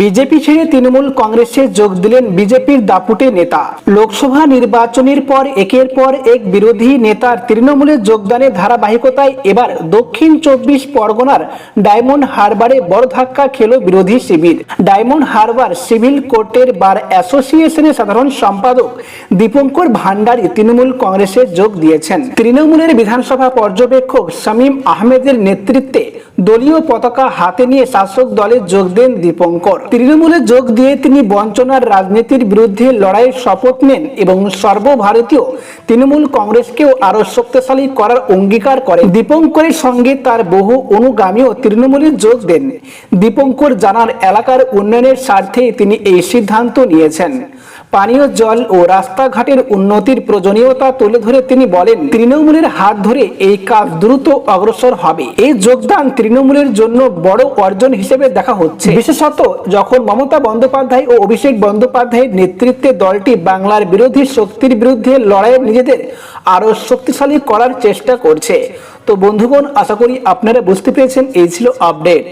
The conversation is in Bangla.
বিজেপি ছেড়ে তৃণমূল কংগ্রেসে যোগ দিলেন বিজেপির দাপুটে নেতা। লোকসভা নির্বাচনের পর একের পর এক বিরোধী নেতার তৃণমূলে যোগদানের ধারাবাহিকতায় এবার দক্ষিণ চব্বিশ পরগনার ডায়মন্ড হারবারে বড় ধাক্কা খেল বিরোধী শিবির। ডায়মন্ড হারবার সিভিল কোর্টের বার অ্যাসোসিয়েশনের সাধারণ সম্পাদক দীপঙ্কর ভান্ডারী তৃণমূল কংগ্রেসে যোগ দিয়েছেন। তৃণমূলের বিধানসভা পর্যবেক্ষক শামীম আহমেদের নেতৃত্বে দলীয় পতাকা হাতে নিয়ে শাসক দলে যোগ দেন দীপঙ্কর। তৃণমূলে যোগ দিয়ে তিনি বঞ্চনার রাজনীতির বিরুদ্ধে লড়াইয়ের শপথ নেন এবং সর্বভারতীয় তৃণমূল কংগ্রেসকেও আরও শক্তিশালী করার অঙ্গীকার করেন। দীপঙ্করের সঙ্গে তার বহু অনুগামীও তৃণমূলে যোগ দেন। দীপঙ্কর জানার এলাকার উন্নয়নের স্বার্থে তিনি এই সিদ্ধান্ত নিয়েছেন। পানীয় জল ও রাস্তাঘাটের উন্নতির প্রয়োজনীয়তা তুলে ধরে তিনি বলেন, তৃণমূলের হাত ধরে এই কাজ দ্রুত অগ্রসর হবে। এই যোগদান তৃণমূলের জন্য বড় অর্জন হিসেবে দেখা হচ্ছে। বিশেষত যখন মমতা বন্দ্যোপাধ্যায় ও অভিষেক বন্দ্যোপাধ্যায়ের নেতৃত্বে দলটি বাংলার বিরোধী শক্তির বিরুদ্ধে লড়াইয়ে নিজেদের আরও শক্তিশালী করার চেষ্টা করছে। তো বন্ধুগণ, আশা করি আপনারা বুঝতে পেরেছেন, এই ছিল আপডেট।